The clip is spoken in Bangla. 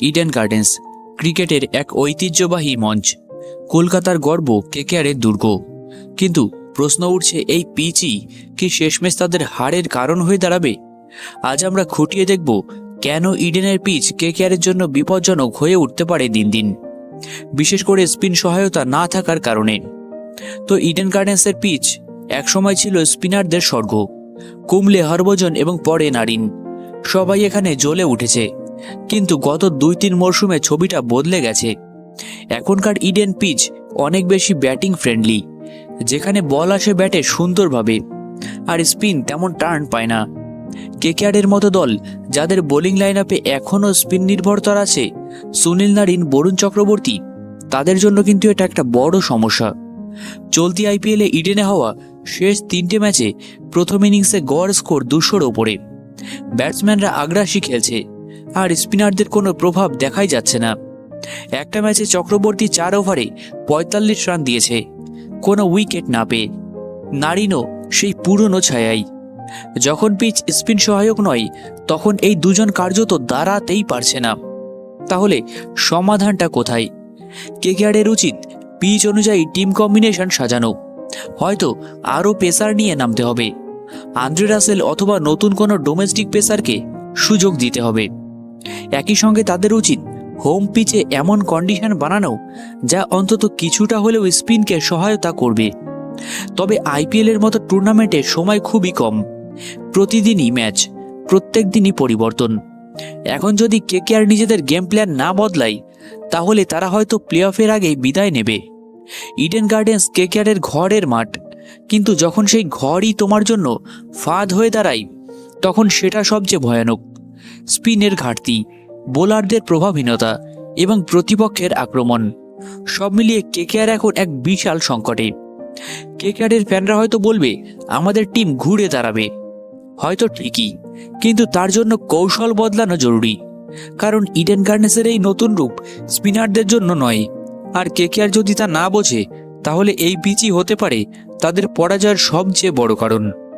ইডেন গার্ডেন্স ক্রিকেটের এক ঐতিহ্যবাহী মঞ্চ। কলকাতার গর্ব কেকেআরের দুর্গ। কিন্তু প্রশ্ন উঠছে এই পিচই কি শেষমেশ তাদের হারের কারণ হয়ে দাঁড়াবে? আজ আমরা খুঁটিয়ে দেখব কেন ইডেনের পিচ কেকেআরের জন্য বিপজ্জনক হয়ে উঠতে পারে দিন দিন। বিশেষ করে স্পিন সহায়তা না থাকার কারণে। তো ইডেন গার্ডেন্সের পিচ একসময় ছিল স্পিনারদের স্বর্গ। কুমলে হরভজন এবং পরে নারিন। সবাই এখানে জ্বলে উঠেছে। কিন্তু গত দুই তিন মরশুমে ছবিটা বদলে গেছে। এখনকার ইডেন পিচ অনেক বেশি ব্যাটিং ফ্রেন্ডলি, যেখানে বল আসে ব্যাটে সুন্দরভাবে, আর স্পিন তেমন টার্ন পায় না। কেকেআরের মতো দল, যাদের বোলিং লাইন আপে এখনও স্পিন নির্ভরতার আছে, সুনীল নারিন, বরুণ চক্রবর্তী, তাদের জন্য কিন্তু এটা একটা বড় সমস্যা। চলতি আইপিএলে ইডেনে হওয়া শেষ তিনটে ম্যাচে প্রথম ইনিংসে গড় স্কোর দুশোর ওপরে। ব্যাটসম্যানরা আগ্রাসী খেলছে। আর স্পিনারদের কোনো প্রভাব দেখাই যাচ্ছে না। একটা ম্যাচে চক্রবর্তী চার ওভারে পঁয়তাল্লিশ রান দিয়েছে। কোনো উইকেট না পেয়ে। নারিনও সেই পুরনো ছায়াই। যখন পিচ স্পিন সহায়ক নয়, তখন এই দুজন কার্যত দাঁড়াতেই পারছে না। তাহলে সমাধানটা কোথায়? কেকেআরের উচিত পিচ অনুযায়ী টিম কম্বিনেশন সাজানো। হয়তো আরও পেসার নিয়ে নামতে হবে। আন্দ্রে রাসেল অথবা নতুন কোনো ডোমেস্টিক পেসারকে সুযোগ দিতে হবে। একই সঙ্গে তাদের উচিত হোম পিচে এমন কন্ডিশন বানানো যা অন্তত কিছুটা হলেও স্পিনকে সহায়তা করবে। তবে আইপিএলের মতো টুর্নামেন্টে সময় খুবই কম। প্রতিদিনই ম্যাচ প্রত্যেক দিনই পরিবর্তন। এখন যদি কেকেআর নিজেদের গেম প্ল্যান না বদলায়, তাহলে তারা হয়তো প্লে অফের আগেই বিদায় নেবে। ইডেন গার্ডেন্স কেকেআরের ঘরের মাঠ। কিন্তু যখন সেই ঘরই তোমার জন্য ফাঁদ হয়ে দাঁড়ায়, তখন সেটা সবচেয়ে ভয়ানক। স্পিনের ঘাটতি, বোলারদের প্রভাবহীনতা এবং প্রতিপক্ষের আক্রমণ। সব মিলিয়ে কেকেআর এখন এক বিশাল সংকটে। কেকেআরের ফ্যানরা হয়তো বলবে, আমাদের টিম ঘুরে দাঁড়াবে। হয়তো ঠিকই, কিন্তু তার জন্য কৌশল বদলানো জরুরি। কারণ ইডেন গার্ডেন্সের এই নতুন রূপ স্পিনারদের জন্য নয়। আর কেকেআর যদি তা না বোঝে, তাহলে এই পিচই হতে পারে তাদের পরাজয়ের সবচেয়ে বড় কারণ।